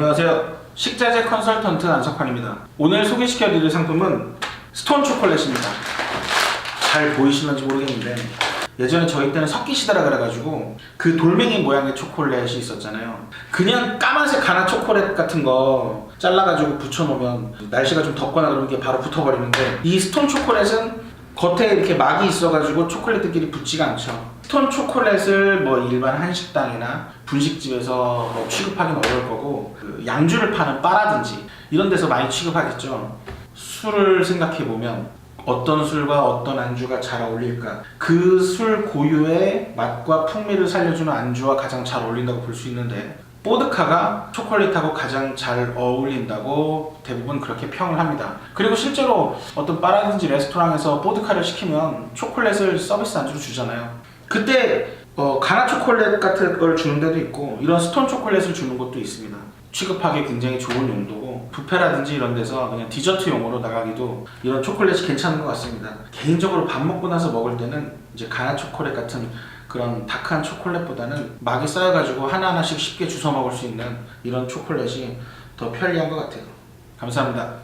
안녕하세요. 식자재 컨설턴트 안석환입니다. 오늘 소개시켜드릴 상품은 스톤 초콜릿입니다. 잘 보이시는지 모르겠는데 예전에 저희 때는 섞이시더라 그래가지고 그 돌멩이 모양의 초콜릿이 있었잖아요. 그냥 까만색 가나 초콜릿 같은 거 잘라가지고 붙여놓으면 날씨가 좀 덥거나 그러면 이게 바로 붙어버리는데 이 스톤 초콜릿은 겉에 이렇게 막이 있어가지고 초콜릿들끼리 붙지가 않죠. 스톤 초콜릿을 뭐 일반 한식당이나 분식집에서 뭐 취급하기는 어려울 거고 그 양주를 파는 바라든지 이런 데서 많이 취급하겠죠. 술을 생각해 보면 어떤 술과 어떤 안주가 잘 어울릴까? 그 술 고유의 맛과 풍미를 살려주는 안주와 가장 잘 어울린다고 볼 수 있는데 보드카가 초콜릿하고 가장 잘 어울린다고 대부분 그렇게 평을 합니다. 그리고 실제로 어떤 바라든지 레스토랑에서 보드카를 시키면 초콜릿을 서비스 안주로 주잖아요. 그때 어, 가나 초콜릿 같은 걸 주는 데도 있고 이런 스톤 초콜릿을 주는 것도 있습니다. 취급하기 굉장히 좋은 용도고 뷔페라든지 이런 데서 그냥 디저트 용으로 나가기도 이런 초콜릿이 괜찮은 것 같습니다. 개인적으로 밥 먹고 나서 먹을 때는 이제 가나 초콜릿 같은 그런 다크한 초콜릿보다는 막이 쌓여가지고 하나하나씩 쉽게 주워 먹을 수 있는 이런 초콜릿이 더 편리한 것 같아요. 감사합니다.